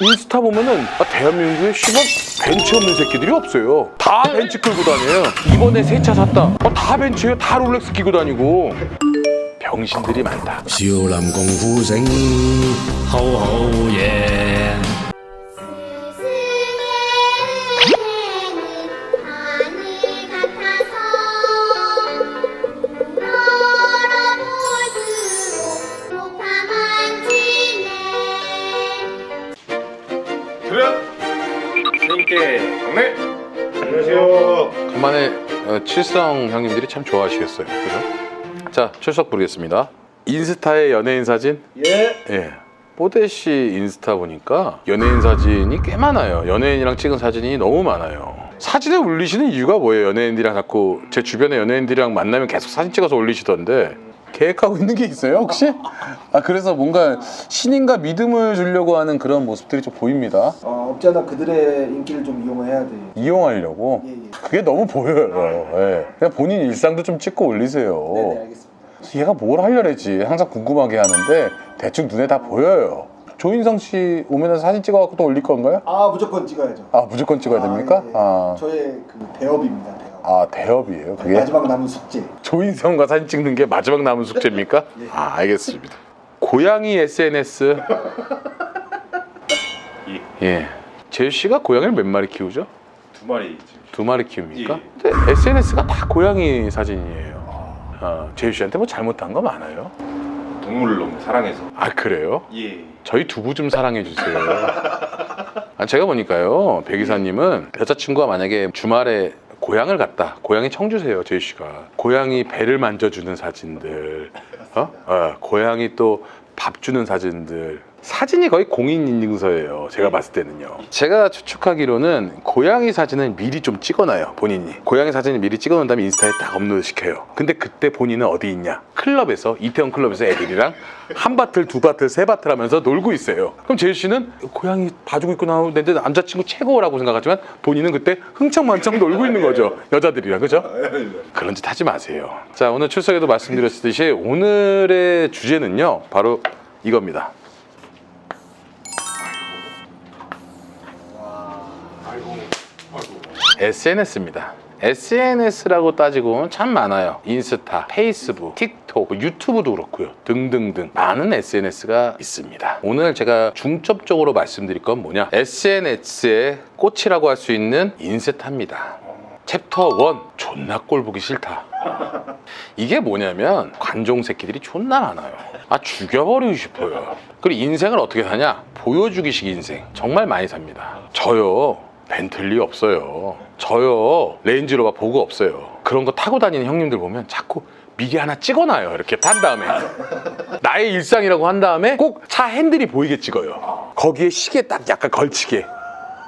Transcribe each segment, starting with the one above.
인스타 보면은 아, 대한민국에 씨발 벤츠 없는 새끼들이 없어요. 다 벤츠 끌고 다녀요. 이번에 새 차 샀다. 아, 다 벤츠예요. 다 롤렉스 끼고 다니고. 병신들이 많다. 少林功夫醒，好好嘢。 어, 칠성 형님들이 참 좋아하시겠어요. 그죠? 자, 출석 부르겠습니다. 인스타의 연예인 사진? 예. 예. 뽀대 씨 인스타 보니까 연예인 사진이 꽤 많아요. 연예인이랑 찍은 사진이 너무 많아요. 사진에 올리시는 이유가 뭐예요? 연예인들이랑 자꾸 제 주변의 연예인들이랑 만나면 계속 사진 찍어서 올리시던데 계획하고 있는 게 있어요 혹시? 아 그래서 뭔가 신인과 믿음을 주려고 하는 그런 모습들이 좀 보입니다. 어, 없지 않아 그들의 인기를 좀 이용해야 돼. 이용하려고 예, 예. 그게 너무 보여요. 예. 그냥 본인 일상도 좀 찍고 올리세요. 네네 알겠습니다. 얘가 뭘 하려랬지 항상 궁금하게 하는데 대충 눈에 다 보여요. 조인성 씨 오면은 사진 찍어갖고 또 올릴 건가요? 아 무조건 찍어야죠. 아 무조건 찍어야 됩니까? 예, 예. 아, 저의 그 대업입니다. 아 대업이에요 그게? 마지막 남은 숙제. 조인성과 사진 찍는 게 마지막 남은 숙제입니까? 아 알겠습니다. 고양이 SNS 예. 제일 씨가 고양이를 몇 마리 키우죠? 두 마리 지금. 두 마리 키웁니까? 예. 근데 SNS가 다 고양이 사진이에요. 아, 제일 씨한테 뭐 잘못한 거 많아요? 동물을 너무 사랑해서. 아 그래요? 예. 저희 두부 좀 사랑해 주세요. 아, 제가 보니까요, 백 이사님은 여자친구가 만약에 주말에 고향을 갔다. 고양이 청주세요, 제이 씨가. 고양이 배를 만져주는 사진들, 어? 어, 고양이 또 밥 주는 사진들. 사진이 거의 공인인증서예요. 제가 봤을 때는요. 제가 추측하기로는 고양이 사진은 미리 좀 찍어놔요. 본인이. 고양이 사진을 미리 찍어놓은 다음에 인스타에 딱 업로드 시켜요. 근데 그때 본인은 어디 있냐? 클럽에서 이태원 클럽에서 애들이랑 한 바틀, 두 바틀, 세 바틀 하면서 놀고 있어요. 그럼 제일 씨는 고양이 봐주고 있고 나오는데 남자친구 최고라고 생각하지만 본인은 그때 흥청만청 놀고 있는 거죠. 여자들이랑 그죠? 그런 짓 하지 마세요. 자 오늘 출석에도 말씀드렸듯이 오늘의 주제는요 바로 이겁니다. SNS입니다. SNS라고 따지고 참 많아요. 인스타, 페이스북, 틱톡, 뭐 유튜브도 그렇고요. 등등등 많은 SNS가 있습니다. 오늘 제가 중점적으로 말씀드릴 건 뭐냐? SNS의 꽃이라고 할 수 있는 인스타입니다. 챕터 1 존나 꼴 보기 싫다. 이게 뭐냐면 관종 새끼들이 존나 많아요. 아 죽여버리고 싶어요. 그리고 인생을 어떻게 사냐? 보여주기식 인생 정말 많이 삽니다. 저요 벤틀리 없어요. 저요 레인지로버 보고 없어요. 그런 거 타고 다니는 형님들 보면 자꾸 미리 하나 찍어놔요. 이렇게 탄 다음에 나의 일상이라고 한 다음에 꼭 차 핸들이 보이게 찍어요. 거기에 시계 딱 약간 걸치게.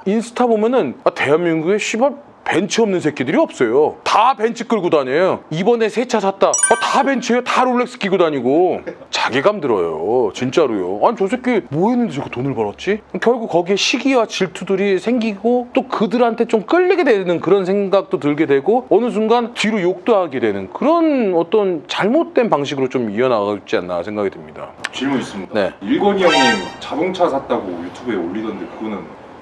인스타 보면은 아, 대한민국에 씨발 벤츠 없는 새끼들이 없어요. 다 벤츠 끌고 다녀요. 이번에 새 차 샀다. 아, 다 벤츠예요. 다 롤렉스 끼고 다니고. 자괴감 들어요. 진짜로요. 아니 저 새끼 뭐 했는데 저렇게 돈을 벌었지? 결국 거기에 시기와 질투들이 생기고 또 그들한테 좀 끌리게 되는 그런 생각도 들게 되고 어느 순간 뒤로 욕도 하게 되는 그런 어떤 잘못된 방식으로 좀 이어나가지 않나 생각이 듭니다. 질문 있습니다. 네. 일건이 형님 자동차 샀다고 유튜브에 올리던데 그거는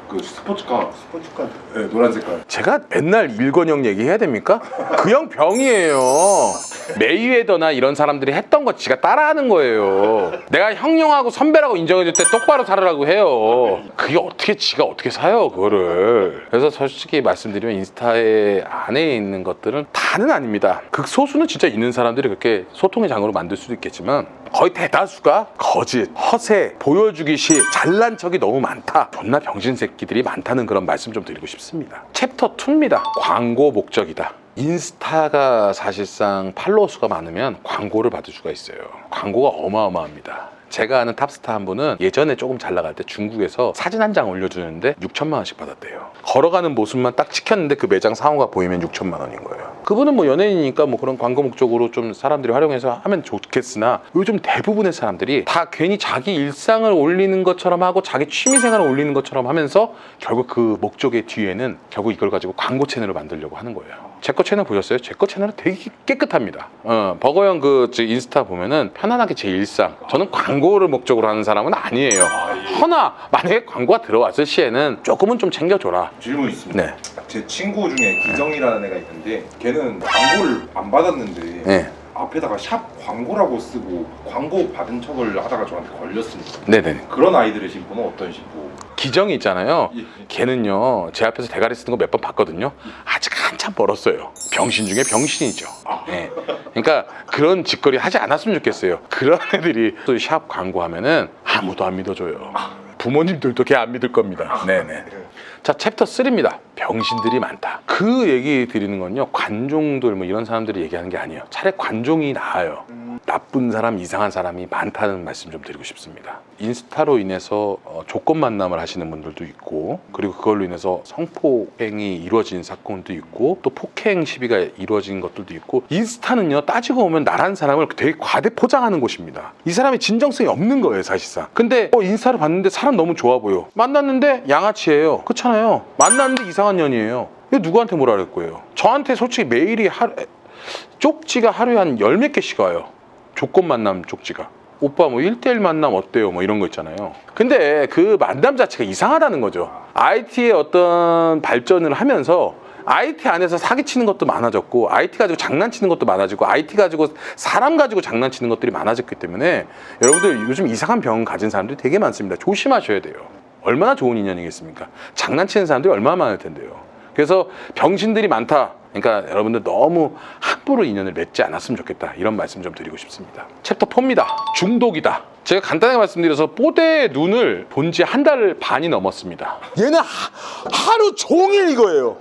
그 스포츠카 스포츠카. 네, 노란 색깔. 제가 맨날 일건형 얘기해야 됩니까? 그 형 병이에요. 메이웨더나 이런 사람들이 했던 거 지가 따라하는 거예요. 내가 형령하고 선배라고 인정해줄 때 똑바로 살으라고 해요. 그게 어떻게 지가 어떻게 사요 그거를. 그래서 솔직히 말씀드리면 인스타에 안에 있는 것들은 다는 아닙니다. 극소수는 진짜 있는 사람들이 그렇게 소통의 장으로 만들 수도 있겠지만 거의 대다수가 거짓, 허세, 보여주기식, 잘난 척이 너무 많다. 존나 병신 새끼 들이 많다는 그런 말씀 좀 드리고 싶습니다. 챕터 2입니다. 광고 목적이다. 인스타가 사실상 팔로워 수가 많으면 광고를 받을 수가 있어요. 광고가 어마어마합니다. 제가 아는 탑스타 한 분은 예전에 조금 잘 나갈 때 중국에서 사진 한 장 올려주는데 6천만 원씩 받았대요. 걸어가는 모습만 딱 찍혔는데 그 매장 상호가 보이면 6천만 원인 거예요. 그분은 뭐 연예인이니까 뭐 그런 광고 목적으로 좀 사람들이 활용해서 하면 좋겠으나 요즘 대부분의 사람들이 다 괜히 자기 일상을 올리는 것처럼 하고 자기 취미 생활을 올리는 것처럼 하면서 결국 그 목적의 뒤에는 결국 이걸 가지고 광고 채널을 만들려고 하는 거예요. 제 거 채널 보셨어요? 제 거 채널은 되게 깨끗합니다. 어, 버거형 그저 인스타 보면은 편안하게 제 일상. 저는 광고 광고를 목적으로 하는 사람은 아니에요. 허나 만약에 광고가 들어왔을 시에는 조금은 좀 챙겨줘라. 질문 있습니다. 네. 제 친구 중에 기정이라는 애가 있는데 걔는 광고를 안 받았는데 네. 앞에다가 샵 광고라고 쓰고 광고 받은 척을 하다가 저한테 걸렸습니다. 네네. 그런 아이들의 신분은 어떤 신분? 기정이 있잖아요. 예. 걔는요 제 앞에서 대가리 쓰는 거 몇 번 봤거든요. 아직 한참 멀었어요. 병신 중에 병신이죠. 예. 그러니까 그런 짓거리 하지 않았으면 좋겠어요. 그런 애들이 또 샵 광고하면은 아무도 안 믿어줘요. 부모님들도 걔 안 믿을 겁니다. 네네. 자 챕터 3입니다. 병신들이 많다. 그 얘기 드리는 건요 관종들 뭐 이런 사람들이 얘기하는 게 아니에요. 차라리 관종이 나아요. 나쁜 사람, 이상한 사람이 많다는 말씀 좀 드리고 싶습니다. 인스타로 인해서 어, 조건 만남을 하시는 분들도 있고, 그리고 그걸로 인해서 성폭행이 이루어진 사건도 있고, 또 폭행 시비가 이루어진 것들도 있고, 인스타는요 따지고 보면 나란 사람을 되게 과대 포장하는 곳입니다. 이 사람이 진정성이 없는 거예요 사실상. 근데 어, 인스타를 봤는데 사람 너무 좋아 보여. 만났는데 양아치예요. 그렇잖아요. 만났는데 이상 한 년이에요. 이거 누구한테 뭐라 그럴 거예요? 저한테 솔직히 메일이 하루 쪽지가 하루에 한 열 몇 개씩 와요. 조건 만남 쪽지가. 오빠 뭐 1대1 만남 어때요? 뭐 이런 거 있잖아요. 근데 그 만남 자체가 이상하다는 거죠. IT의 어떤 발전을 하면서 IT 안에서 사기치는 것도 많아졌고 IT 가지고 장난치는 것도 많아지고 IT 가지고 사람 가지고 장난치는 것들이 많아졌기 때문에 여러분들 요즘 이상한 병 가진 사람들이 되게 많습니다. 조심하셔야 돼요. 얼마나 좋은 인연이겠습니까? 장난치는 사람들이 얼마나 많을 텐데요. 그래서 병신들이 많다. 그러니까 여러분들 너무 함부로 인연을 맺지 않았으면 좋겠다. 이런 말씀 좀 드리고 싶습니다. 챕터 4입니다. 중독이다. 제가 간단하게 말씀드려서 뽀대의 눈을 본 지 한 달 반이 넘었습니다. 얘는 하, 루 종일 이거예요.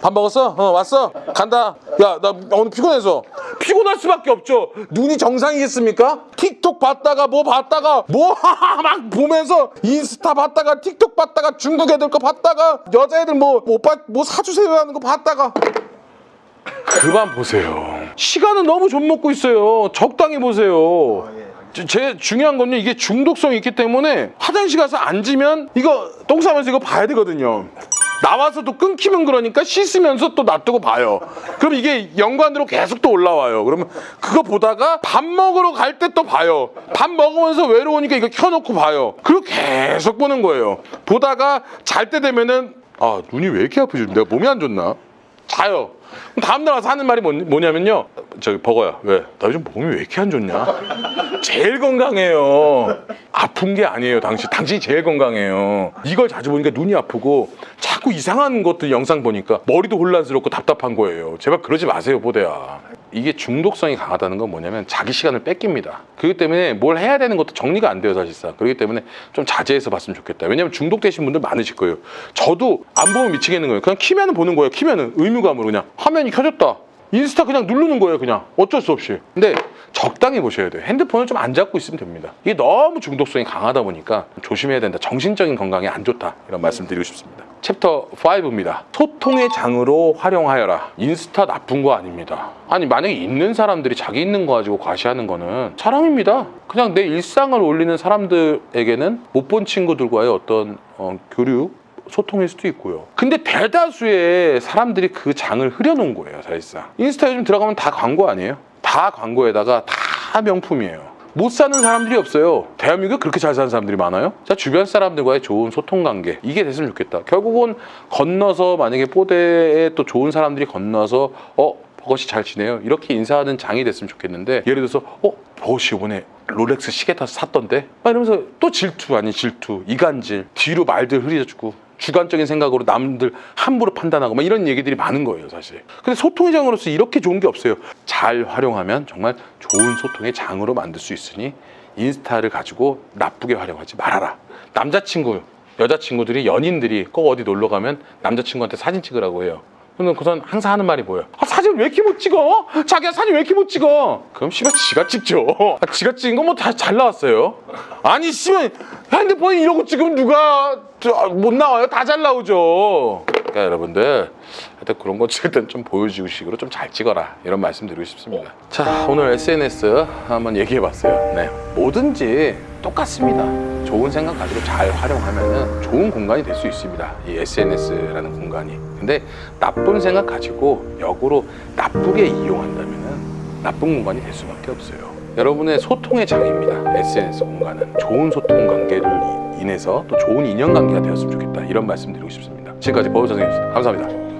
밥 먹었어? 어, 왔어? 간다. 야, 나 오늘 피곤해서. 피곤할 수밖에 없죠. 눈이 정상이겠습니까? 틱톡 봤다가 뭐 봤다가 뭐 막 보면서 인스타 봤다가 틱톡 봤다가 중국 애들 거 봤다가 여자애들 뭐 오빠 뭐 사주세요 하는 거 봤다가 그만 보세요. 시간은 너무 좀 먹고 있어요. 적당히 보세요. 제- 제 중요한 건요 이게 중독성이 있기 때문에 화장실 가서 앉으면 이거 똥 싸면서 이거 봐야 되거든요 나와서 또 끊기면 그러니까 씻으면서 또 놔두고 봐요. 그럼 이게 연관으로 계속 또 올라와요. 그러면 그거 보다가 밥 먹으러 갈 때 또 봐요. 밥 먹으면서 외로우니까 이거 켜놓고 봐요. 그리고 계속 보는 거예요. 보다가 잘 때 되면은 아 눈이 왜 이렇게 아프지? 내가 몸이 안 좋나? 자요. 다음날 와서 하는 말이 뭐, 뭐냐면요. 저기 버거야. 왜? 나 요즘 몸이 왜 이렇게 안 좋냐? 제일 건강해요. 아픈 게 아니에요. 당신. 당신이 제일 건강해요. 이걸 자주 보니까 눈이 아프고 자꾸 이상한 것들 영상 보니까 머리도 혼란스럽고 답답한 거예요. 제발 그러지 마세요, 보대야. 이게 중독성이 강하다는 건 뭐냐면 자기 시간을 뺏깁니다. 그렇기 때문에 뭘 해야 되는 것도 정리가 안 돼요, 사실상. 그렇기 때문에 좀 자제해서 봤으면 좋겠다. 왜냐면 중독되신 분들 많으실 거예요. 저도 안 보면 미치겠는 거예요. 그냥 키면은 보는 거예요. 키면은 의무감으로 그냥 화면이 켜졌다. 인스타 그냥 누르는 거예요, 그냥. 어쩔 수 없이. 근데 적당히 보셔야 돼요. 핸드폰을 좀 안 잡고 있으면 됩니다. 이게 너무 중독성이 강하다 보니까 조심해야 된다. 정신적인 건강에 안 좋다. 이런 말씀 드리고 싶습니다. 챕터 5입니다. 소통의 장으로 활용하여라. 인스타 나쁜 거 아닙니다. 아니, 만약에 있는 사람들이 자기 있는 거 가지고 과시하는 거는 사랑입니다. 그냥 내 일상을 올리는 사람들에게는 못 본 친구들과의 어떤 어, 교류, 소통일 수도 있고요. 근데 대다수의 사람들이 그 장을 흐려놓은 거예요, 사실상. 인스타 요즘 들어가면 다 광고 아니에요? 다 광고에다가 다 명품이에요. 못 사는 사람들이 없어요. 대한민국에 그렇게 잘 사는 사람들이 많아요? 자, 주변 사람들과의 좋은 소통 관계. 이게 됐으면 좋겠다. 결국은 건너서 만약에 뽀대에 또 좋은 사람들이 건너서 어, 버것이 잘 지내요. 이렇게 인사하는 장이 됐으면 좋겠는데 예를 들어서 어, 버것이 이번에 롤렉스 시계 타서 샀던데? 막 이러면서 또 질투 아닌 질투, 이간질, 뒤로 말들 흐려주고 주관적인 생각으로 남들 함부로 판단하고 막 이런 얘기들이 많은 거예요, 사실. 근데 소통의 장으로서 이렇게 좋은 게 없어요. 잘 활용하면 정말 좋은 소통의 장으로 만들 수 있으니 인스타를 가지고 나쁘게 활용하지 말아라. 남자친구, 여자친구들이 연인들이 꼭 어디 놀러 가면 남자친구한테 사진 찍으라고 해요. 그러면 우선 항상 하는 말이 뭐예요? 아, 사진 왜 이렇게 못 찍어? 자기야 사진 왜 이렇게 못 찍어? 그럼 씨발 지가 찍죠. 아, 지가 찍은 건 뭐 다 잘 나왔어요. 아니 씨발 핸드폰에 이러고 찍으면 누가 저, 아, 못 나와요? 다 잘 나오죠. 그러니까 여러분들 하여튼 그런 거 찍을 땐 좀 보여주고 식으로 좀 잘 찍어라 이런 말씀 드리고 싶습니다. 자 오늘 SNS 한번 얘기해 봤어요. 네 뭐든지 똑같습니다. 좋은 생각 가지고 잘 활용하면은 좋은 공간이 될 수 있습니다. 이 SNS라는 공간이. 근데 나쁜 생각 가지고 역으로 나쁘게 이용한다면은 나쁜 공간이 될 수밖에 없어요. 여러분의 소통의 장입니다. SNS 공간은 좋은 소통 관계를 이- 인해서 또 좋은 인연 관계가 되었으면 좋겠다 이런 말씀드리고 싶습니다. 지금까지 버우 선생님이었습니다. 감사합니다.